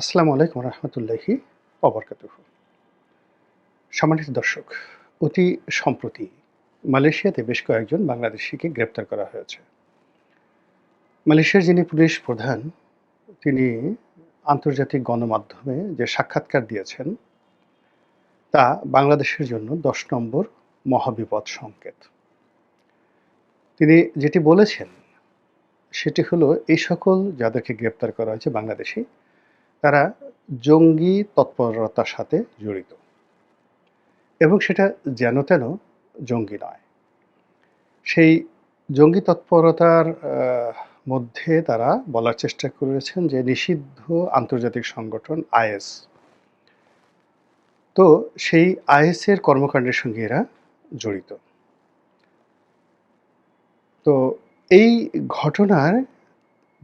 আসসালামু আলাইকুম রহমতুল্লাহি অবরকাতুহ সম্মানিত দর্শক, অতি সম্প্রতি মালয়েশিয়াতে বেশ কয়েকজন বাংলাদেশিকে গ্রেপ্তার করা হয়েছে। মালয়েশিয়ার যিনি পুলিশ প্রধান, তিনি আন্তর্জাতিক গণমাধ্যমে যে সাক্ষাৎকার দিয়েছেন, তা বাংলাদেশের জন্য দশ নম্বর মহাবিপদ সংকেত। তিনি যেটি বলেছেন, সেটি হলো, এই সকল যাদেরকে গ্রেপ্তার করা হয়েছে বাংলাদেশি তারা জঙ্গি তৎপরতার সাথে জড়িত। এবং সেটা যেন তেন জঙ্গি নয়। সেই জঙ্গি তৎপরতার মধ্যে তারা বলার চেষ্টা করেছেন যে নিষিদ্ধ আন্তর্জাতিক সংগঠন আইএস। তো সেই আইএসের কর্মকাণ্ডের সঙ্গে এরা জড়িত। তো এই ঘটনার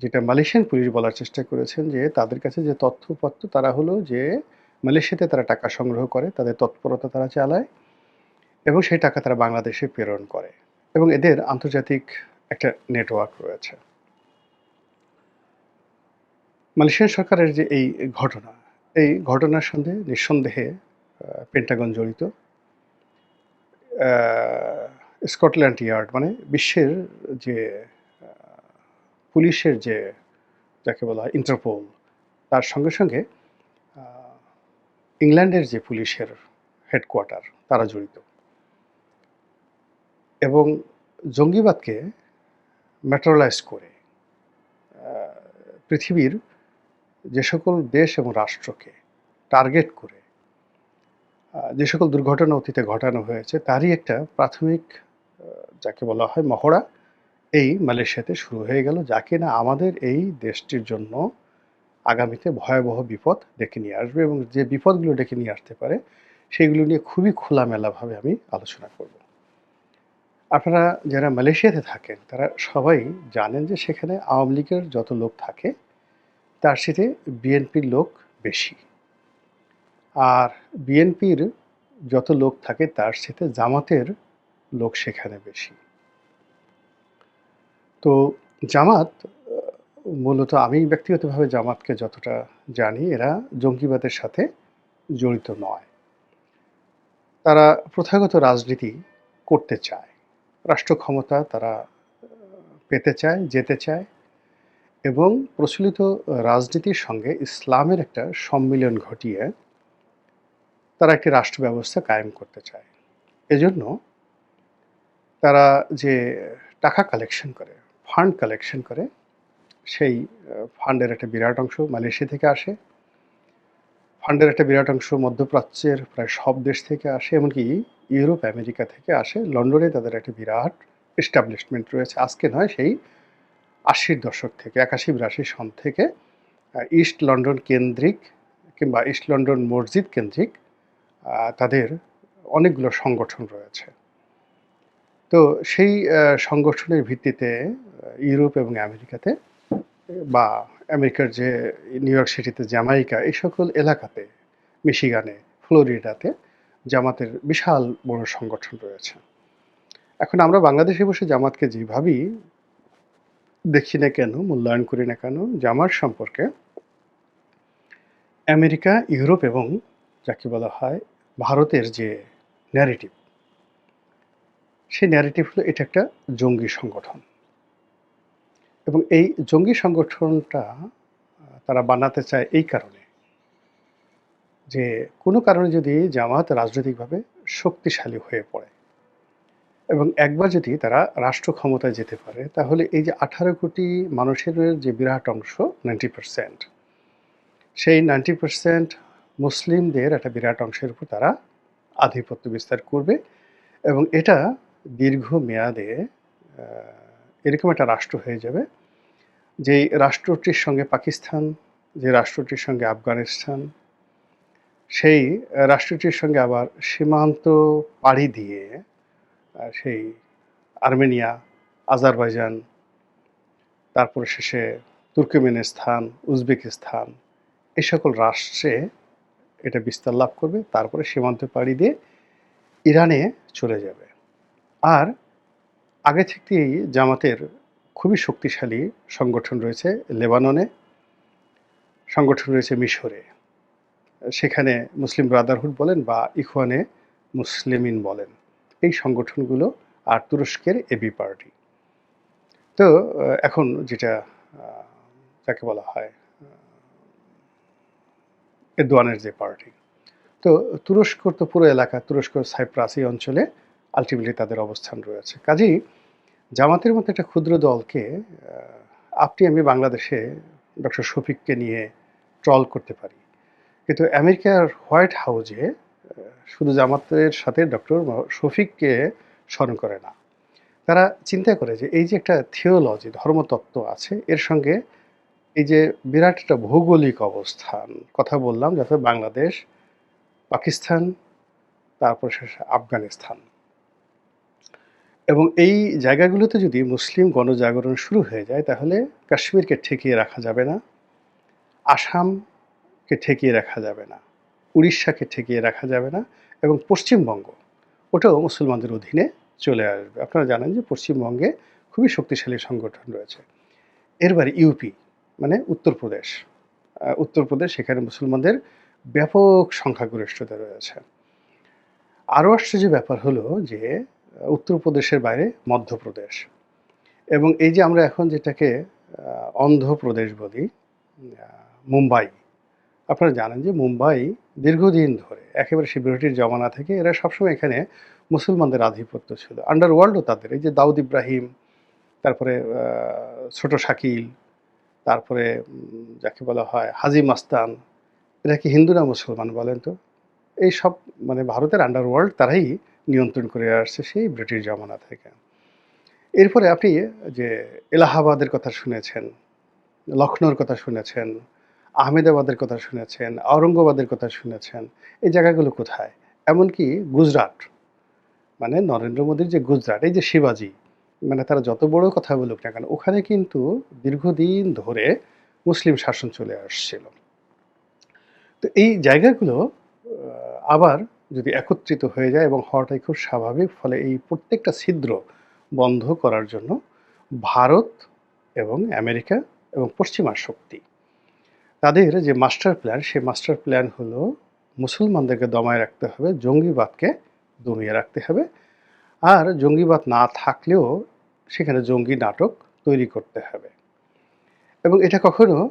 যেটা মালয়েশিয়ান পুলিশ বলার চেষ্টা করেছেন যে তাদের কাছে যে তথ্যপত্র, তারা হলো যে মালয়েশিয়াতে তারা টাকা সংগ্রহ করে, তাদের তৎপরতা তারা চালায় এবং সেই টাকা তারা বাংলাদেশে প্রেরণ করে এবং এদের আন্তর্জাতিক একটা নেটওয়ার্ক রয়েছে। মালয়েশিয়ান সরকারের যে এই ঘটনা, এই ঘটনার সঙ্গে নিঃসন্দেহে পেন্টাগন জড়িত। স্কটল্যান্ড ইয়ার্ড মানে বিশ্বের যে পুলিশের যে, যাকে বলা হয় ইন্টারপোল তার সঙ্গে সঙ্গে ইংল্যান্ডের যে পুলিশের হেডকোয়ার্টার তারা জড়িত। এবং জঙ্গিবাদকে ম্যাটারালাইজ করে পৃথিবীর যে সকল দেশ এবং রাষ্ট্রকে টার্গেট করে যে সকল দুর্ঘটনা অতীতে ঘটানো হয়েছে, তারই একটা প্রাথমিক যাকে বলা হয় মহড়া। এই মালয়েশিয়াতে শুরু হয়ে গেল যাকে না আমাদের এই দেশটির জন্য আগামীতে ভয়াবহ বিপদ ডেকে নিয়ে আসবে এবং যে বিপদগুলো ডেকে নিয়ে আসতে পারে, সেগুলো নিয়ে খুবই খোলামেলাভাবে আমি আলোচনা করব। আপনারা যারা মালয়েশিয়াতে থাকেন, তারা সবাই জানেন যে সেখানে আওয়ামী লীগের যত লোক থাকে, তার সাথে বিএনপির লোক বেশি। আর বিএনপির যত লোক থাকে, তার সাথে জামাতের লোক সেখানে বেশি। তো জামাত মূলত আমি ব্যক্তিগতভাবে জামাতকে যতটা জানি, এরা জঙ্গিবাদের সাথে জড়িত নয়। তারা প্রথাগত রাজনীতি করতে চায়। রাষ্ট্র ক্ষমতা তারা পেতে চায়, যেতে চায় এবং প্রচলিত রাজনীতির সঙ্গে ইসলামের একটা সম্মিলন ঘটিয়ে তারা একটি রাষ্ট্র ব্যবস্থা কায়েম করতে চায়। এজন্য তারা যে টাকা কালেকশন করে ফান্ড কালেকশন করে, সেই ফান্ডের একটা বিরাট অংশ মালয়েশিয়া থেকে আসে। ফান্ডের একটা বিরাট অংশ মধ্যপ্রাচ্যের প্রায় সব দেশ থেকে আসে, এমনকি ইউরোপ, আমেরিকা থেকে আসে। লন্ডনে তাদের একটা বিরাট এস্টাবলিশমেন্ট রয়েছে। আজকে নয়, সেই আশির দশক থেকে, একাশি, বিরাশি সন থেকে ইস্ট লন্ডন কেন্দ্রিক কিংবা ইস্ট লন্ডন মসজিদ কেন্দ্রিক তাদের অনেকগুলো সংগঠন রয়েছে। তো সেই সংগঠনের ভিত্তিতে ইউরোপ এবং আমেরিকাতে, বা আমেরিকার যে নিউ ইয়র্ক সিটিতে জামাইকা এই সকল এলাকাতে, মিশিগানে, ফ্লোরিডাতে জামাতের বিশাল বড় সংগঠন রয়েছে। এখন আমরা বাংলাদেশে বসে জামাতকে যেভাবেই দেখি না কেন, মূল্যায়ন করি না কেন, জামাত সম্পর্কে আমেরিকা, ইউরোপ এবং যাকে বলা হয় ভারতের যে ন্যারেটিভ সেই ন্যারেটিভ হলো এটা একটা জঙ্গি সংগঠন। এবং এই জঙ্গি সংগঠনটা তারা বানাতে চায় এই কারণে যে কোনো কারণে যদি জামাত রাজনৈতিকভাবে শক্তিশালী হয়ে পড়ে এবং একবার যদি তারা রাষ্ট্র ক্ষমতায় যেতে পারে, তাহলে এই যে আঠারো কোটি মানুষের যে বিরাট অংশ নাইনটি পার্সেন্ট সেই নাইনটি পার্সেন্ট মুসলিমদের একটা বিরাট অংশের উপর তারা আধিপত্য বিস্তার করবে এবং এটা দীর্ঘ মেয়াদে এরকম একটা রাষ্ট্র হয়ে যাবে, যেই রাষ্ট্রটির সঙ্গে পাকিস্তান, যে রাষ্ট্রটির সঙ্গে আফগানিস্তান, সেই রাষ্ট্রটির সঙ্গে আবার সীমান্ত পাড়ি দিয়ে সেই আর্মেনিয়া, আজারবাইজান, তারপরে শেষে তুর্কমেনিস্তান, উজবেকিস্তান এই সকল রাষ্ট্রে এটা বিস্তার লাভ করবে, তারপরে সীমান্ত পাড়ি দিয়ে ইরানে চলে যাবে। আর আগে থেকেই জামাতের খুবই শক্তিশালী সংগঠন রয়েছে লেবাননে। সংগঠন রয়েছে মিশরে। সেখানে মুসলিম ব্রাদারহুড বলেন বা ইখওয়ানে মুসলিমিন বলেন। এই সংগঠনগুলো আর তুরস্কের এবি পার্টি। তো এখন যেটা যাকে বলা হয় এরদোয়ানের যে পার্টি। তো, তুরস্কর তো পুরো এলাকা, তুরস্ক সাইপ্রাস অঞ্চলে আলটিমেটলি তাদের অবস্থান রয়েছে। কাজেই জামাতের মতো একটা ক্ষুদ্র দলকে আপনি আমি বাংলাদেশে ডক্টর শফিককে নিয়ে ট্রল করতে পারি। কিন্তু আমেরিকার হোয়াইট হাউজে শুধু জামাতের সাথে ডক্টর শফিককে স্মরণ করে না। তারা চিন্তা করে যে এই যে একটা থিওলজি, ধর্মতত্ত্ব আছে, এর সঙ্গে এই যে বিরাট একটা ভৌগোলিক অবস্থান, কথা বললাম যাতে বাংলাদেশ, পাকিস্তান, তারপর শেষে আফগানিস্তান। এবং এই জায়গাগুলোতে যদি মুসলিম গণজাগরণ শুরু হয়ে যায়, তাহলে কাশ্মীরকে ঠেকিয়ে রাখা যাবে না, আসামকে ঠেকিয়ে রাখা যাবে না, উড়িষ্যাকে ঠেকিয়ে রাখা যাবে না এবং পশ্চিমবঙ্গ, ওটাও মুসলমানদের অধীনে চলে আসবে। আপনারা জানেন যে পশ্চিমবঙ্গে খুবই শক্তিশালী সংগঠন রয়েছে। এরবার ইউপি মানে উত্তরপ্রদেশ। উত্তরপ্রদেশ, সেখানে মুসলমানদের ব্যাপক সংখ্যাগরিষ্ঠতা রয়েছে। আরও আশ্চর্য ব্যাপার হলো যে উত্তরপ্রদেশের বাইরে মধ্যপ্রদেশ। এবং এই যে আমরা এখন যেটাকে অন্ধ্রপ্রদেশ বলি মুম্বাই। আপনারা জানেন যে মুম্বাই দীর্ঘদিন ধরে একেবারে সে ব্রিটিশ জমানা থেকে এরা সবসময় এখানে মুসলমানদের আধিপত্য ছিল। আন্ডারওয়ার্ল্ডও তাদের। এই যে দাউদ ইব্রাহিম, তারপরে ছোট শাকিল, তারপরে যাকে বলা হয় হাজি মাস্তান, এরা কি হিন্দু না মুসলমান বলেন তো? এই সব মানে ভারতের আন্ডারওয়ার্ল্ড তারাই নিয়ন্ত্রণ করে আসছে সেই ব্রিটিশ জমানা থেকে। এরপরে আপনি যে এলাহাবাদের কথা শুনেছেন লখনৌর কথা শুনেছেন, আহমেদাবাদের কথা শুনেছেন আওরঙ্গাবাদের কথা শুনেছেন, এই জায়গাগুলো কোথায়? এমনকি গুজরাট মানে নরেন্দ্র মোদীর যে গুজরাট, এই যে শিবাজি মানে তারা যত বড় কথা বলুক না কেন, ওখানে কিন্তু দীর্ঘদিন ধরে মুসলিম শাসন চলে আসছিল। তো এই জায়গাগুলো আবার যদি একত্রিত হয়ে যায় এবং হওয়াটাই খুব স্বাভাবিক, ফলে এই প্রত্যেকটা ছিদ্র বন্ধ করার জন্য ভারত এবং আমেরিকা এবং পশ্চিমা শক্তি। তাদের যে মাস্টার প্ল্যান, সেই মাস্টার প্ল্যান হলো মুসলমানদেরকে দমায় রাখতে হবে, জঙ্গিবাদকে দমিয়ে রাখতে হবে। আর জঙ্গিবাদ না থাকলেও সেখানে জঙ্গি নাটক তৈরি করতে হবে। এবং এটা কখনো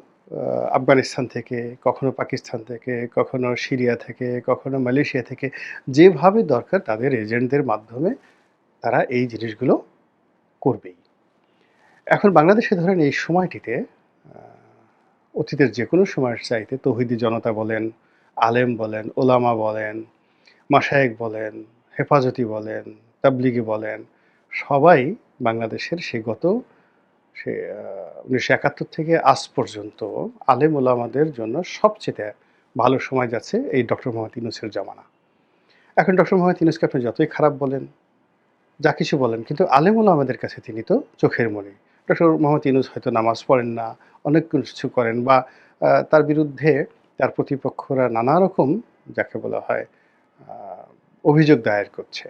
আফগানিস্তান থেকে, কখনো পাকিস্তান থেকে, কখনো সিরিয়া থেকে, কখনো মালয়েশিয়া থেকে, যেভাবে দরকার তাদের এজেন্টদের মাধ্যমে তারা এই জিনিসগুলো করবেই। এখন বাংলাদেশে ধরেন এই সময়টিতে অতীতের যে কোনো সময়ের চাইতে তৌহিদি জনতা বলেন, আলেম বলেন, ওলামা বলেন মাসায়েক বলেন, হেফাজতি বলেন, তাবলিগি বলেন, সবাই বাংলাদেশের সে গত সে উনিশশো একাত্তর থেকে আজ পর্যন্ত আলেম ওলামাদের জন্য সবচেয়ে ভালো সময় যাচ্ছে এই ডক্টর মোহাম্মদ ইউনুসের জামানা। এখন ডক্টর মোহাম্মদ ইউনুসকে আপনি যতই খারাপ বলেন, যা কিছু বলেন, কিন্তু আলেম ওলামাদের কাছে তিনি তো চোখের মনে। ডক্টর মোহাম্মদ ইউনুস হয়তো নামাজ পড়েন না, অনেক কিছু করেন বা তার বিরুদ্ধে তার প্রতিপক্ষরা নানা রকম, যাকে বলা হয় অভিযোগ দায়ের করছে।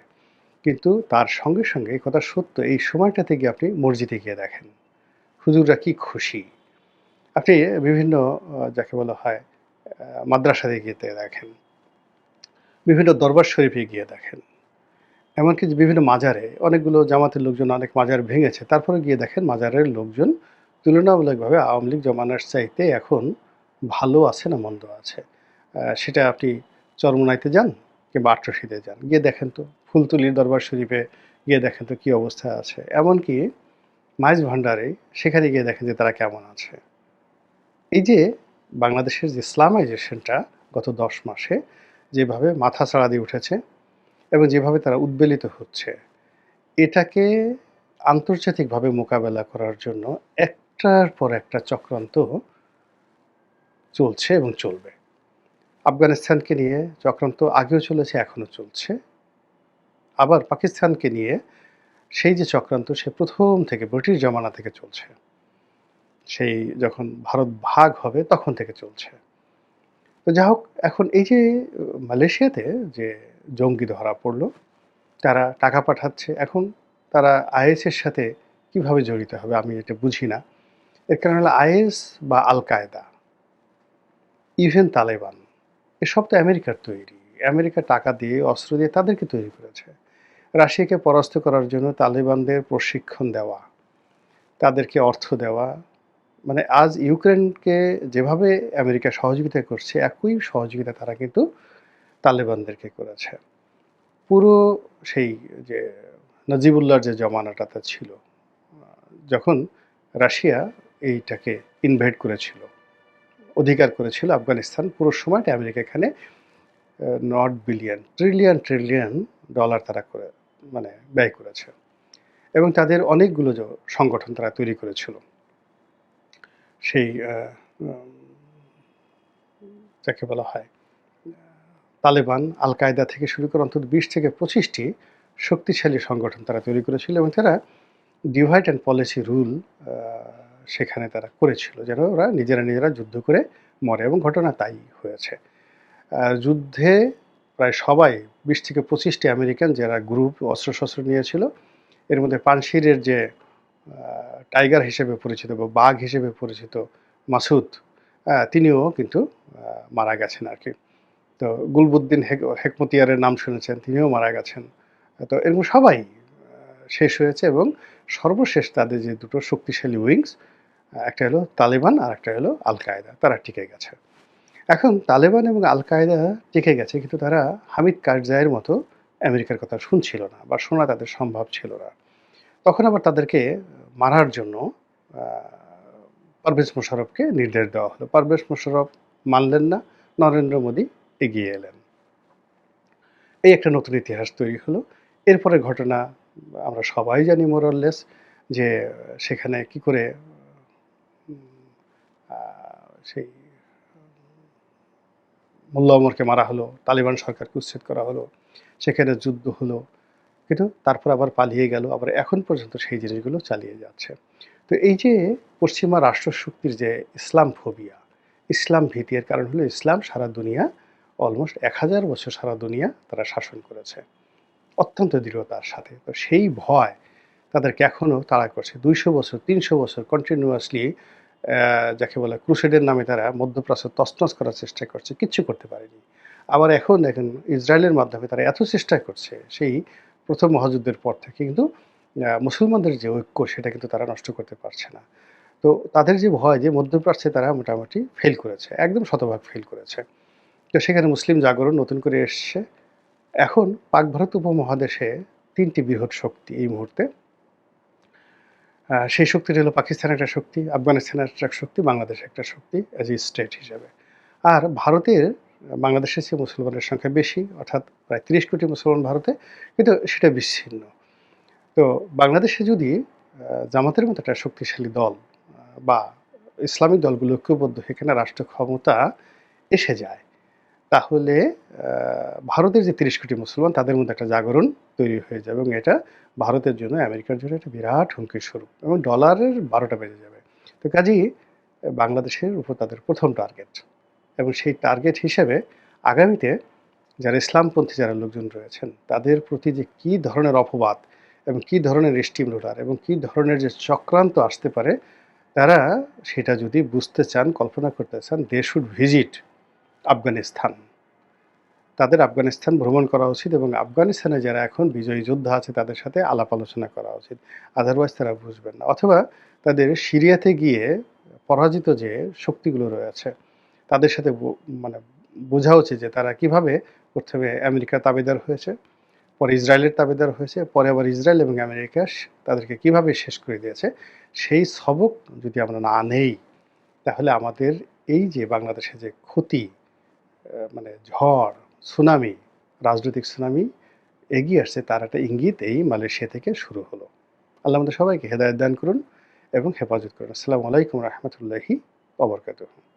কিন্তু তার সঙ্গে সঙ্গে কথা সত্য, এই সময়টাতে গিয়ে আপনি মসজিদে গিয়ে দেখেন। হুজুররা কি খুশি? আপনি বিভিন্ন যাকে বলা হয় মাদ্রাসাতে গিয়ে দেখেন। বিভিন্ন দরবার শরীফে গিয়ে দেখেন। এমনকি বিভিন্ন মাজারে, অনেকগুলো জামাতের লোকজন, অনেক মাজার ভেঙেছে। তারপরে গিয়ে দেখেন মাজারের লোকজন তুলনামূলকভাবে আওয়ামী লীগ জমানার চাইতে এখন ভালো আছে না মন্দ আছে? সেটা আপনি চরমনাইতে যান কিংবা আট্রসিতে যান। গিয়ে দেখেন তো, ফুলতুলির দরবার শরীফে গিয়ে দেখেন তো কী অবস্থা আছে। এমনকি মাইজ ভান্ডারে সেখানে গিয়ে দেখেন যে তারা কেমন আছে। এই যে বাংলাদেশের যে ইসলামাইজেশনটা গত দশ মাসে যেভাবে মাথা ছাড়া দিয়ে উঠেছে এবং যেভাবে তারা উদ্বেলিত হচ্ছে, এটাকে আন্তর্জাতিকভাবে মোকাবেলা করার জন্য একটার পর একটা চক্রান্ত চলছে এবং চলবে। আফগানিস্তানকে নিয়ে চক্রান্ত আগেও চলেছে, এখনও চলছে। আবার পাকিস্তানকে নিয়ে সেই যে চক্রান্ত, সে প্রথম থেকে ব্রিটিশ জমানা থেকে চলছে। সেই যখন ভারত ভাগ হবে, তখন থেকে চলছে। তো যা হোক, এখন এই যে, মালয়েশিয়াতে যে জঙ্গি ধরা পড়ল, তারা টাকা পাঠাচ্ছে। এখন তারা আইএসের সাথে কীভাবে জড়িত হবে, আমি এটা বুঝি না। এর কারণ হলো আইএস বা আল কায়দা ইভেন তালেবান, এসব তো আমেরিকার তৈরি। আমেরিকা টাকা দিয়ে, অস্ত্র দিয়ে তাদেরকে তৈরি করেছে। রাশিয়াকে পরাস্ত করার জন্য তালেবানদের প্রশিক্ষণ দেওয়া, তাদেরকে অর্থ দেওয়া মানে আজ ইউক্রেনকে যেভাবে আমেরিকা সহযোগিতা করছে, একই সহযোগিতা তারা কিন্তু তালেবানদেরকে করেছে। পুরো সেই যে নজিবুল্লাহর যে জমানাটাতে ছিল, যখন রাশিয়া এইটাকে ইনভাইট করেছিল, অধিকার করেছিল আফগানিস্তান, পুরো সময়টা আমেরিকা এখানে not billion trillion trillion dollar তারা করে মানে ব্যয় করেছে। এবং তাদের অনেকগুলো সংগঠন তারা তৈরি করেছিল। সেই যাকে বলা হয় তালেবান আল কায়দা থেকে শুরু করে অন্তত বিশ থেকে পঁচিশটি শক্তিশালী সংগঠন তারা তৈরি করেছিল এবং তারা ডিভাইড অ্যান্ড পলিসি রুল সেখানে তারা করেছিল যেন ওরা নিজেরা নিজেরা যুদ্ধ করে মরে এবং ঘটনা তাই হয়েছে। যুদ্ধে প্রায় সবাই, বিশ থেকে পঁচিশটি আমেরিকান যারা গ্রুপ অস্ত্রশস্ত্র নিয়েছিল, এর মধ্যে পানশিরের যে টাইগার হিসেবে পরিচিত বা বাঘ হিসেবে পরিচিত মাসুদ তিনিও কিন্তু মারা গেছেন আর কি তো গুলবুদ্দিন হেক, হেকমতিয়ারের নাম শুনেছেন, তিনিও মারা গেছেন। তো এরকম সবাই শেষ হয়েছে এবং সর্বশেষ তাদের যে দুটো শক্তিশালী উইংস একটা হলো তালেবান আর একটা হলো আল কায়দা তারা টিকে গেছে। এখন তালেবান এবং আল কায়দা টিকে গেছে, কিন্তু তারা হামিদ কারজাইয়ের মতো আমেরিকার কথা শুনছিল না বা শোনা তাদের সম্ভব ছিল না। তখন আবার তাদেরকে মারার জন্য পারভেজ মোশারফকে নির্দেশ দেওয়া হলো। পারভেজ মোশারফ মানলেন না, নরেন্দ্র মোদী এগিয়ে এলেন। এই একটা নতুন ইতিহাস তৈরি হলো। এরপরে ঘটনা, আমরা সবাই জানি মোরললেস যে সেখানে কি করে সেই মোল্লা ওমরকে মারা হলো, তালিবান সরকারকে উচ্ছেদ করা হলো, সেখানে যুদ্ধ হলো, কিন্তু তারপর আবার পালিয়ে গেল, আবার এখন পর্যন্ত সেই জিনিসগুলো চালিয়ে যাচ্ছে। তো এই যে পশ্চিমা রাষ্ট্রশক্তির যে ইসলাম ফোবিয়া ইসলাম ভীতি এর কারণ হলো ইসলাম সারা দুনিয়া অলমোস্ট এক হাজার বছর সারা দুনিয়া তারা শাসন করেছে, অত্যন্ত দৃঢ়তার সাথে। তো সেই ভয় তাদেরকে এখনও তাড়া করছে। দুইশো বছর, তিনশো বছর কন্টিনিউয়াসলি যাকে বলে ক্রুসেডের নামে তারা মধ্যপ্রাচ্য তছনছ করার চেষ্টা করছে, কিচ্ছু করতে পারেনি। আবার এখন দেখেন ইসরায়েলের মাধ্যমে তারা এত চেষ্টা করছে, সেই প্রথম মহাযুদ্ধের পর থেকে কিন্তু মুসলমানদের যে ঐক্য সেটা কিন্তু তারা নষ্ট করতে পারছে না। তো তাদের যে ভয় যে মধ্যপ্রাচ্যে তারা মোটামুটি ফেল করেছে, একদম শতভাগ ফেল করেছে। তো সেখানে মুসলিম জাগরণ নতুন করে এসছে। এখন পাক ভারত উপমহাদেশে তিনটি বৃহৎ শক্তি এই মুহূর্তে সেই শক্তিটা হলো পাকিস্তান একটা শক্তি, আফগানিস্তানের একটা শক্তি, বাংলাদেশ একটা শক্তি অ্যাজ এ স্টেট হিসেবে। আর ভারতের, বাংলাদেশের চেয়ে মুসলমানের সংখ্যা বেশি, অর্থাৎ প্রায় তিরিশ কোটি মুসলমান ভারতে, কিন্তু সেটা বিচ্ছিন্ন। তো বাংলাদেশে যদি জামাতের মতো একটা শক্তিশালী দল বা ইসলামিক দলগুলো ঐক্যবদ্ধ এখানে রাষ্ট্র ক্ষমতা এসে যায় তাহলে ভারতের যে তিরিশ কোটি মুসলমান, তাদের মধ্যে একটা জাগরণ তৈরি হয়ে যাবে এবং এটা ভারতের জন্য, আমেরিকার জন্য একটা বিরাট হুমকির স্বরূপ এবং ডলারের বারোটা বেজে যাবে। তো কাজেই, বাংলাদেশের উপর তাদের প্রথম টার্গেট এবং সেই টার্গেট হিসেবে আগামীতে যারা ইসলামপন্থী যারা লোকজন রয়েছেন, তাদের প্রতি যে কী ধরনের অপবাদ এবং কী ধরনের স্টিম রোলার এবং কী ধরনের যে চক্রান্ত আসতে পারে, তারা সেটা যদি বুঝতে চান, কল্পনা করতে চান দে শুড ভিজিট আফগানিস্তান। তাদের আফগানিস্তান ভ্রমণ করা উচিত এবং আফগানিস্তানে যারা এখন বিজয়ী যোদ্ধা আছে, তাদের সাথে আলাপ আলোচনা করা উচিত। আদারওয়াইজ তারা বুঝবেন না। অথবা তাদের সিরিয়াতে গিয়ে পরাজিত যে শক্তিগুলো রয়েছে, তাদের সাথে মানে বোঝা উচিত যে তারা কীভাবে প্রথমে আমেরিকা তাবেদার হয়েছে, পরে ইসরায়েলের তাবেদার হয়েছে, পরে আবার ইসরায়েল এবং আমেরিকা তাদেরকে কীভাবে শেষ করে দিয়েছে, সেই সবক যদি আমরা না নেই, তাহলে আমাদের এই যে বাংলাদেশে যে ক্ষতি মানে ঝড়, সুনামি, রাজনৈতিক সুনামি এগিয়ে আসছে, তার একটা ইঙ্গিত এই মালয়েশিয়া থেকে শুরু হলো। আল্লাহ আমাদের সবাইকে হেদায়ত দান করুন এবং হেফাজত করুন। আসসালামু আলাইকুম রহমতুল্লাহি অবরকাতুহ